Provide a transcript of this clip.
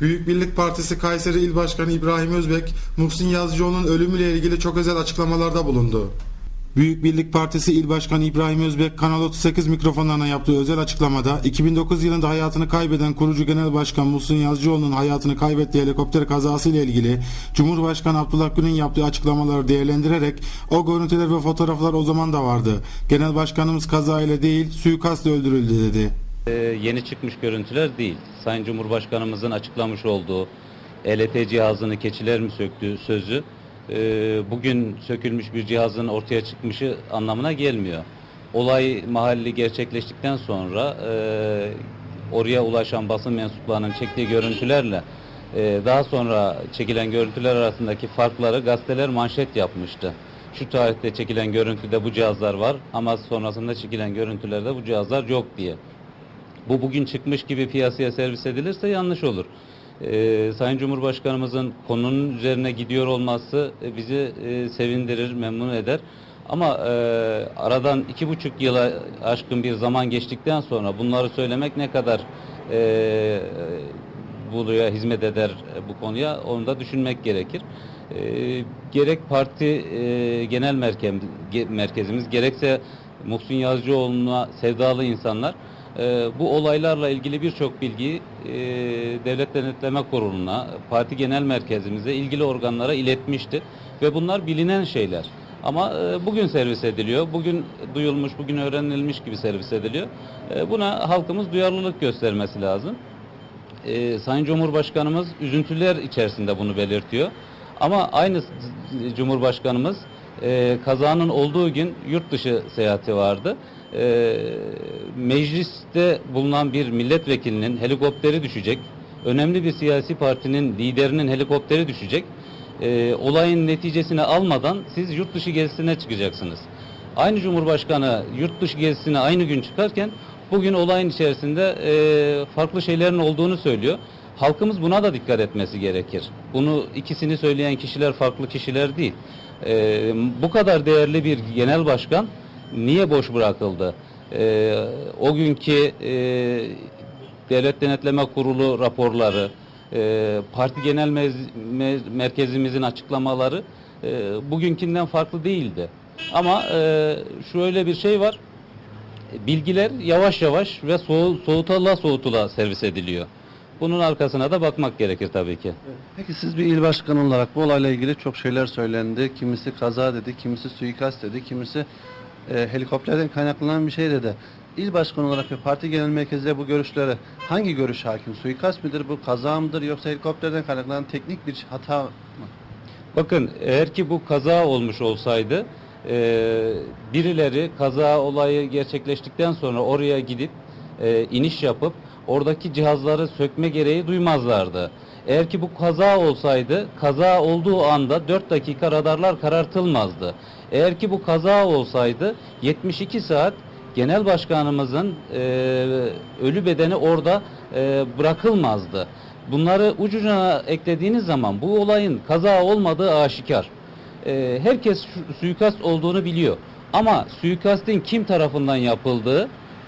Büyük Birlik Partisi Kayseri İl Başkanı İbrahim Özbek, Muhsin Yazıcıoğlu'nun ölümüyle ilgili çok özel açıklamalarda bulundu. Büyük Birlik Partisi İl Başkanı İbrahim Özbek Kanal 38 mikrofonlarına yaptığı özel açıklamada 2009 yılında hayatını kaybeden kurucu genel başkan Muhsin Yazıcıoğlu'nun hayatını kaybettiği helikopter kazası ile ilgili Cumhurbaşkanı Abdullah Gül'ün yaptığı açıklamaları değerlendirerek o görüntüler ve fotoğraflar o zaman da vardı. Genel başkanımız kazayla değil suikastla öldürüldü dedi. Ee, yeni çıkmış görüntüler değil. Sayın Cumhurbaşkanımızın açıklamış olduğu ELT cihazını keçiler mi söktü sözü e, bugün sökülmüş bir cihazın ortaya çıkmışı anlamına gelmiyor. Olay mahalli gerçekleştikten sonra e, oraya ulaşan basın mensuplarının çektiği görüntülerle e, daha sonra çekilen görüntüler arasındaki farkları gazeteler manşet yapmıştı. Şu tarihte çekilen görüntüde bu cihazlar var ama sonrasında çekilen görüntülerde bu cihazlar yok diye bu bugün çıkmış gibi piyasaya servis edilirse yanlış olur. Ee, Sayın Cumhurbaşkanımızın konunun üzerine gidiyor olması e, bizi e, sevindirir, memnun eder. Ama e, aradan iki buçuk yıla aşkın bir zaman geçtikten sonra bunları söylemek ne kadar e, buluya hizmet eder e, bu konuya onu da düşünmek gerekir. E, gerek parti e, genel merkez, merkezimiz gerekse Muhsin Yazıcıoğlu'na sevdalı insanlar e, bu olaylarla ilgili birçok bilgiyi e, Devlet Denetleme Kurulu'na, parti genel merkezimize, ilgili organlara iletmişti ve bunlar bilinen şeyler. Ama e, bugün servis ediliyor, bugün duyulmuş, bugün öğrenilmiş gibi servis ediliyor. E, buna halkımız duyarlılık göstermesi lazım. E, Sayın Cumhurbaşkanımız üzüntüler içerisinde bunu belirtiyor. Ama aynı Cumhurbaşkanımız e, kazanın olduğu gün yurt dışı seyahati vardı. E, mecliste bulunan bir milletvekilinin helikopteri düşecek. Önemli bir siyasi partinin liderinin helikopteri düşecek. E, olayın neticesini almadan siz yurt dışı gezisine çıkacaksınız. Aynı Cumhurbaşkanı yurt dışı gezisine aynı gün çıkarken bugün olayın içerisinde e, farklı şeylerin olduğunu söylüyor. Halkımız buna da dikkat etmesi gerekir. Bunu ikisini söyleyen kişiler farklı kişiler değil. E, bu kadar değerli bir genel başkan niye boş bırakıldı? E, o günkü e, Devlet Denetleme Kurulu raporları, e, parti genel mez- me- merkezimizin açıklamaları e, bugünkünden farklı değildi. Ama e, şöyle bir şey var, bilgiler yavaş yavaş ve soğu, soğutula soğutula servis ediliyor. Bunun arkasına da bakmak gerekir tabii ki. Peki siz bir il başkanı olarak bu olayla ilgili çok şeyler söylendi. Kimisi kaza dedi, kimisi suikast dedi, kimisi e, helikopterden kaynaklanan bir şey dedi. İl başkanı olarak ve parti genel merkezinde bu görüşlere hangi görüş hakim? Suikast mıdır, bu kaza mıdır yoksa helikopterden kaynaklanan teknik bir hata mı? Bakın eğer ki bu kaza olmuş olsaydı e, birileri kaza olayı gerçekleştikten sonra oraya gidip e, iniş yapıp oradaki cihazları sökme gereği duymazlardı. Eğer ki bu kaza olsaydı kaza olduğu anda 4 dakika radarlar karartılmazdı. Eğer ki bu kaza olsaydı 72 saat genel başkanımızın e, ölü bedeni orada e, bırakılmazdı. Bunları ucucuna eklediğiniz zaman bu olayın kaza olmadığı aşikar. Ee, herkes suikast olduğunu biliyor. Ama suikastin kim tarafından yapıldığı